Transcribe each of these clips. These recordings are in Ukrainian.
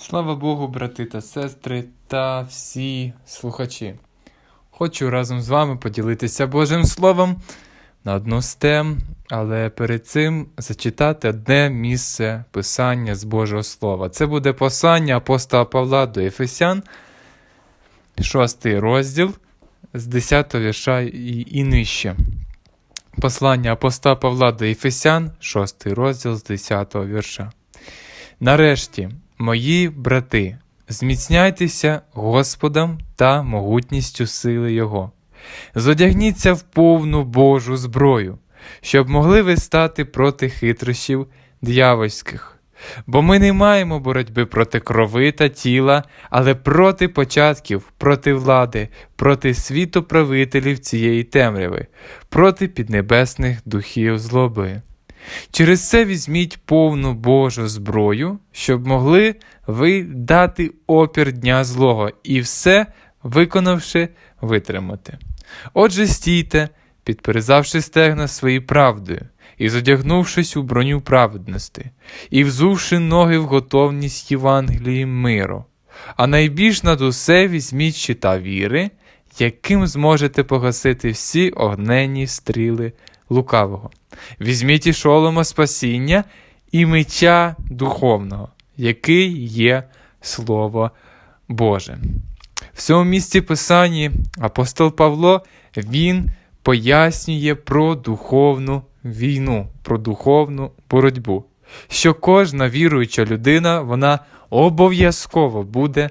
Слава Богу, брати та сестри та всі слухачі. Хочу разом з вами поділитися Божим Словом на одну з тем, але перед цим зачитати одне місце Писання з Божого Слова. Це буде послання апостола Павла до Ефесян, 6 розділ з 10 вірша і, і нижче. Послання апостола Павла до Ефесян, 6 розділ з 10 вірша. Нарешті, мої брати, зміцняйтеся Господом та могутністю сили Його. Зодягніться в повну Божу зброю, щоб могли ви стати проти хитрощів дьявольських. Бо ми не маємо боротьби проти крови та тіла, але проти початків, проти влади, проти світоправителів цієї темряви, проти піднебесних духів злоби. Через це візьміть повну Божу зброю, щоб могли ви дати опір дня злого і все, виконавши, витримати. Отже, стійте, підперезавши стегна своєю правдою, і зодягнувшись у броню праведності, і взувши ноги в готовність Євангелії миру. А найбільш над усе візьміть щита віри, яким зможете погасити всі огненні стріли лукавого. Візьміть і шолома спасіння і меча духовного, який є Слово Боже. В цьому місці Писанні апостол Павло він пояснює про духовну війну, про духовну боротьбу, що кожна віруюча людина вона обов'язково буде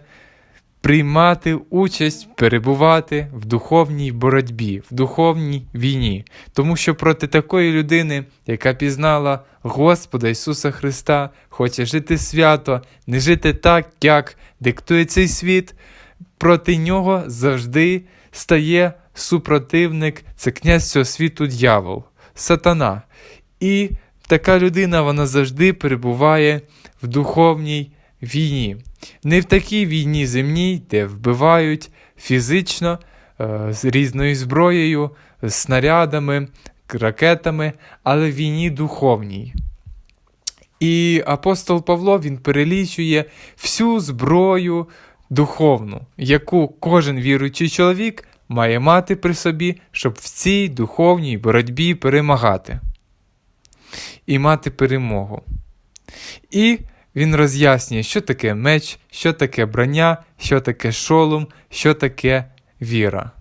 приймати участь, перебувати в духовній боротьбі, в духовній війні, тому що проти такої людини, яка пізнала Господа Ісуса Христа, хоче жити свято, не жити так, як диктує цей світ, проти нього завжди стає супротивник, це князь цього світу дьявол, сатана. І така людина вона завжди перебуває в духовній війні. Не в такій війні земній, де вбивають фізично е, з різною зброєю, снарядами, ракетами, але в війні духовній. І апостол Павло він перелічує всю зброю духовну, яку кожен віруючий чоловік має мати при собі, щоб в цій духовній боротьбі перемагати і мати перемогу. І він роз'яснює, що таке меч, що таке броня, що таке шолом, що таке віра.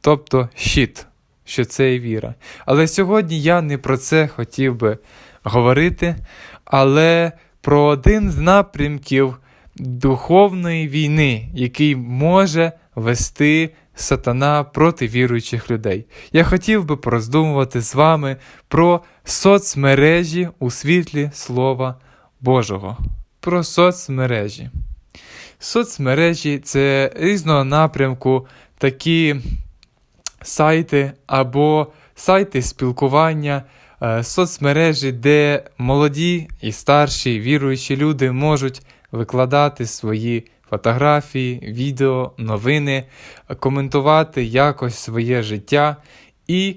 Тобто щит, що це і віра. Але сьогодні я не про це хотів би говорити, але про один з напрямків духовної війни, який може вести сатана проти віруючих людей. Я хотів би пороздумувати з вами про соцмережі у світлі Слова Божого. Про соцмережі. Соцмережі це різного напрямку такі сайти або сайти спілкування, е, соцмережі, де молоді і старші віруючі люди можуть викладати свої фотографії, відео, новини, коментувати якось своє життя і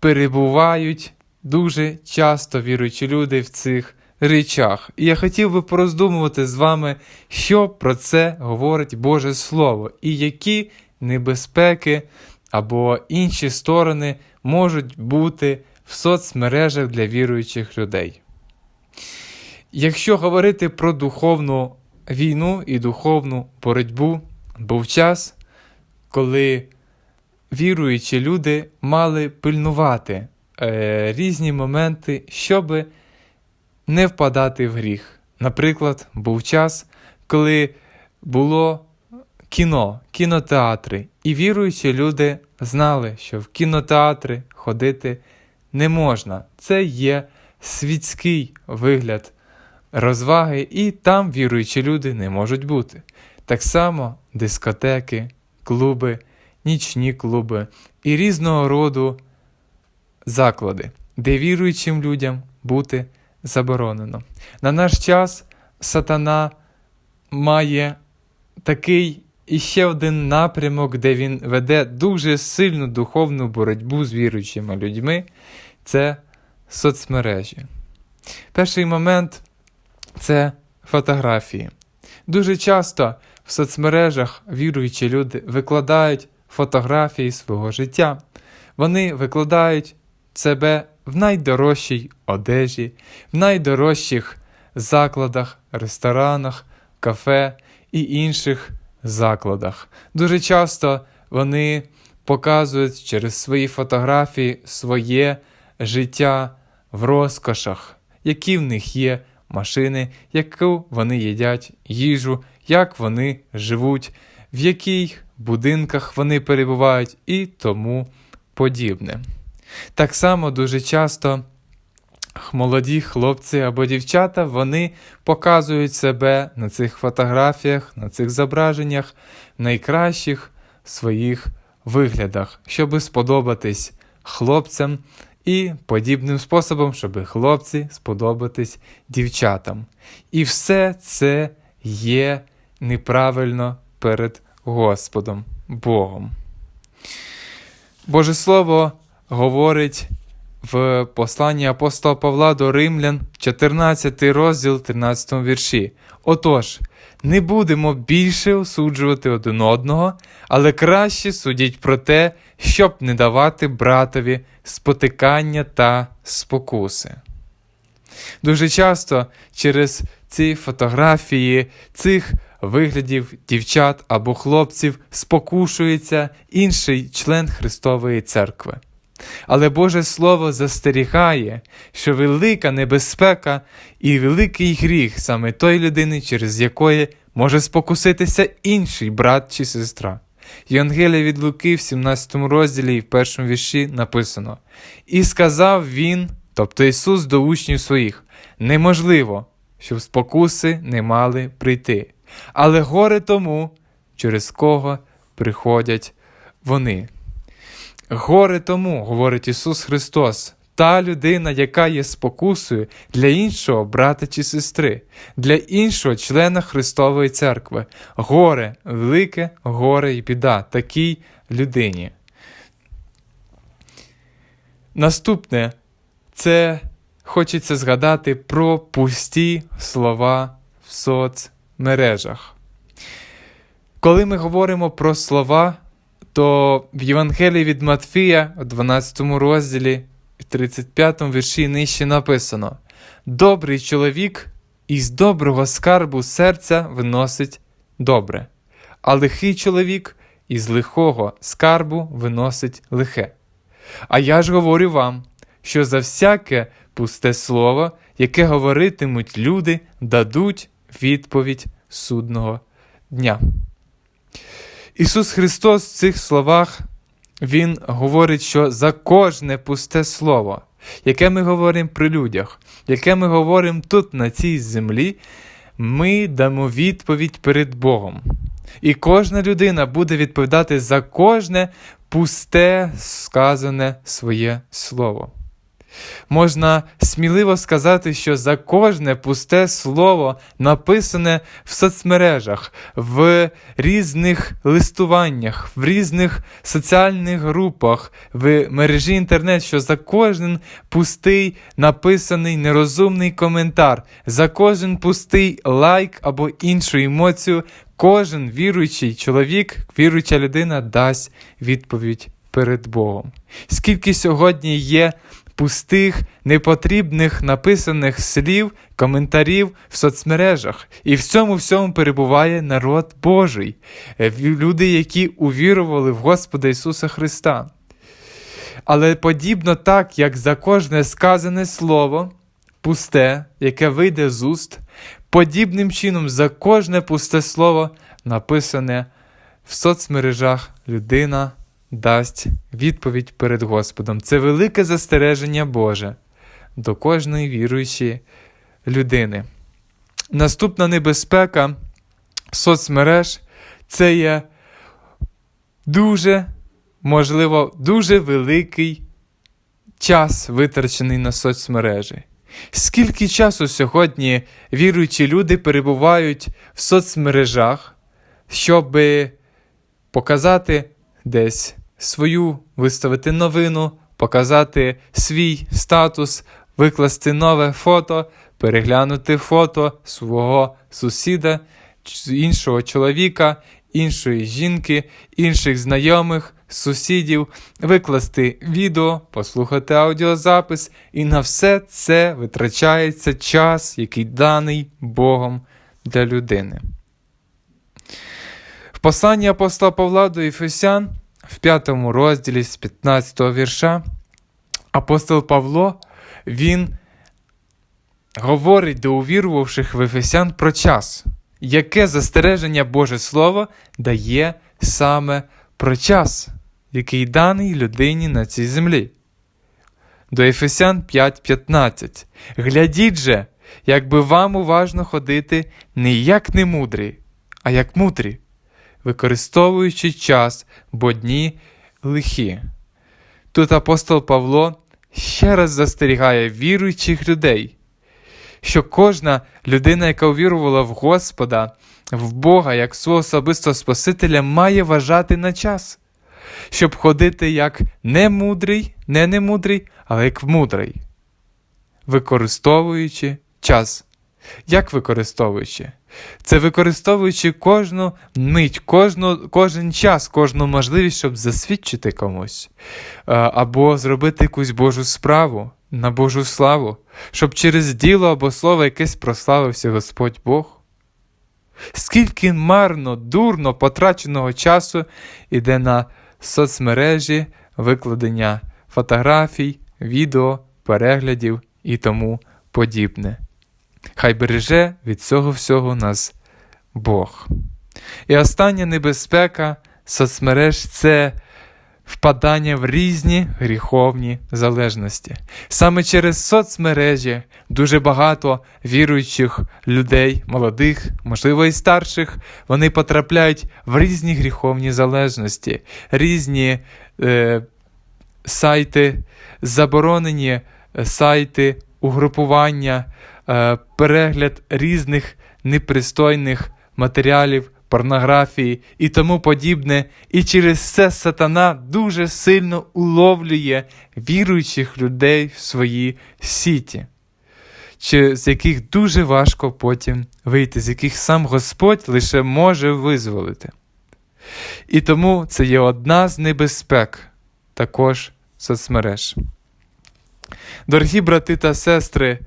перебувають дуже часто віруючі люди в цих речах. І я хотів би пороздумувати з вами, що про це говорить Боже Слово, і які небезпеки або інші сторони можуть бути в соцмережах для віруючих людей. Якщо говорити про духовну війну і духовну боротьбу, був час, коли віруючі люди мали пильнувати е, різні моменти, щоби не впадати в гріх. Наприклад, був час, коли було кіно, кінотеатри, і віруючі люди знали, що в кінотеатри ходити не можна. Це є світський вигляд розваги, і там віруючі люди не можуть бути. Так само дискотеки, клуби, нічні клуби і різного роду заклади, де віруючим людям бути заборонено. На наш час сатана має такий іще один напрямок, де він веде дуже сильну духовну боротьбу з віруючими людьми це соцмережі. Перший момент це фотографії. Дуже часто в соцмережах віруючі люди викладають фотографії свого життя. Вони викладають себе в найдорожчій одежі, в найдорожчих закладах, ресторанах, кафе і інших закладах. Дуже часто вони показують через свої фотографії своє життя в розкошах, які в них є машини, яку вони їдять їжу, як вони живуть, в яких будинках вони перебувають і тому подібне. Так само дуже часто молоді хлопці або дівчата вони показують себе на цих фотографіях, на цих зображеннях найкращих своїх виглядах, щоб сподобатись хлопцям і подібним способом, щоб хлопці сподобатись дівчатам. І все це є неправильно перед Господом Богом. Боже Слово говорить в посланні апостола Павла до Римлян, 14 розділ, 13 вірші. Отож, не будемо більше осуджувати один одного, але краще судіть про те, щоб не давати братові спотикання та спокуси. Дуже часто через ці фотографії цих виглядів дівчат або хлопців спокушується інший член Христової церкви. Але Боже Слово застерігає, що велика небезпека і великий гріх саме той людини, через якої може спокуситися інший брат чи сестра. Євангелія від Луки в 17 розділі і в першому вірші написано: І сказав він, тобто Ісус до учнів своїх, неможливо, щоб спокуси не мали прийти, але горе тому, через кого приходять вони. Горе тому, говорить Ісус Христос, та людина, яка є спокусою для іншого брата чи сестри, для іншого члена Христової церкви. Горе, велике горе і біда такій людині. Наступне це хочеться згадати про пусті слова в соцмережах. Коли ми говоримо про слова, то в Євангелії від Матфія, у 12 розділі, в 35 вірші нижче написано: Добрий чоловік із доброго скарбу серця виносить добре, а лихий чоловік із лихого скарбу виносить лихе. А я ж говорю вам, що за всяке пусте слово, яке говоритимуть люди, дадуть відповідь судного дня. Ісус Христос в цих словах Він говорить, що за кожне пусте слово, яке ми говоримо при людях, яке ми говоримо тут, на цій землі, ми дамо відповідь перед Богом. І кожна людина буде відповідати за кожне пусте сказане своє слово. Можна сміливо сказати, що за кожне пусте слово, написане в соцмережах, в різних листуваннях, в різних соціальних групах, в мережі інтернет, що за кожен пустий написаний нерозумний коментар, за кожен пустий лайк або іншу емоцію, кожен віруючий чоловік, віруюча людина дасть відповідь перед Богом. Скільки сьогодні є пустих, непотрібних написаних слів, коментарів в соцмережах. І в цьому всьому перебуває народ Божий, е, люди, які увірували в Господа Ісуса Христа. Але подібно так, як за кожне сказане слово, пусте, яке вийде з уст, подібним чином за кожне пусте слово написане в соцмережах людина дасть відповідь перед Господом. Це велике застереження Боже до кожної віруючої людини. Наступна небезпека соцмереж це є дуже, можливо, дуже великий час витрачений на соцмережі. Скільки часу сьогодні віруючі люди перебувають в соцмережах, щоб показати десь свою виставити новину, показати свій статус, викласти нове фото, переглянути фото свого сусіда, іншого чоловіка, іншої жінки, інших знайомих, сусідів, викласти відео, послухати аудіозапис, і на все це витрачається час, який даний Богом для людини. В посланні апостола Павла до Ефесян в п'ятому розділі з 15 вірша апостол Павло він говорить до увірувавших в Ефесян про час, яке застереження Боже Слово дає саме про час, який даний людині на цій землі. До Ефесян 5:15. Глядіть же, якби вам уважно ходити не як немудрі, а як мудрі, використовуючи час, бо дні лихі. Тут апостол Павло ще раз застерігає віруючих людей, що кожна людина, яка увірувала в Господа, в Бога як свого особистого Спасителя, має вважати на час, щоб ходити як не мудрий, не немудрий, але як мудрий, використовуючи час. Як використовуючи? Це використовуючи кожну мить, кожну, кожен час, кожну можливість, щоб засвідчити комусь, е, або зробити якусь Божу справу на Божу славу, щоб через діло або слово якесь прославився Господь Бог. Скільки марно, дурно потраченого часу іде на соцмережі, викладення фотографій, відео, переглядів і тому подібне. Хай береже від цього всього нас Бог. І остання небезпека соцмереж це впадання в різні гріховні залежності. Саме через соцмережі дуже багато віруючих людей, молодих, можливо, і старших, вони потрапляють в різні гріховні залежності, різні е, сайти, заборонені е, сайти, угрупування, перегляд різних непристойних матеріалів, порнографії і тому подібне. І через це сатана дуже сильно уловлює віруючих людей в свої сіті, чи з яких дуже важко потім вийти, з яких сам Господь лише може визволити. І тому це є одна з небезпек також соцмереж. Дорогі брати та сестри,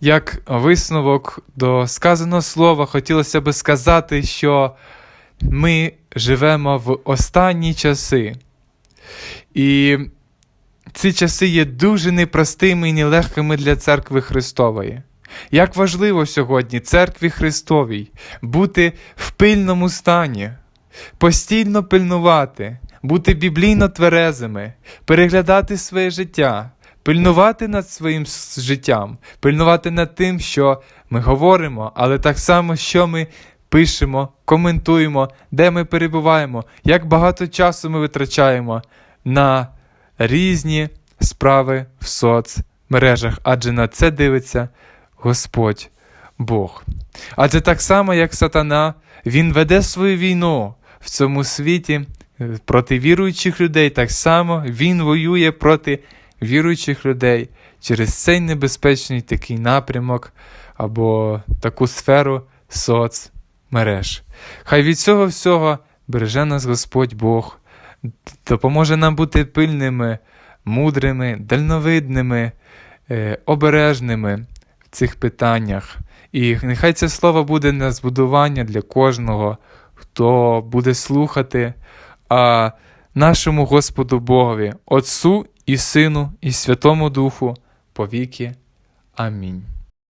як висновок до сказаного слова, хотілося би сказати, що ми живемо в останні часи. І ці часи є дуже непростими і нелегкими для церкви Христової. Як важливо сьогодні церкві Христовій бути в пильному стані, постійно пильнувати, бути біблійно тверезими, переглядати своє життя, пильнувати над своїм життям, пильнувати над тим, що ми говоримо, але так само, що ми пишемо, коментуємо, де ми перебуваємо, як багато часу ми витрачаємо на різні справи в соцмережах, адже на це дивиться Господь Бог. Адже так само, як сатана, він веде свою війну в цьому світі е, проти віруючих людей, так само він воює проти віруючих людей через цей небезпечний такий напрямок або таку сферу соцмереж. Хай від цього всього береже нас Господь Бог, допоможе нам бути пильними, мудрими, дальновидними, е, обережними в цих питаннях. І нехай це слово буде на збудування для кожного, хто буде слухати, а нашому Господу Богові, Отцу і Сину, і Святому Духу, повіки. Амінь.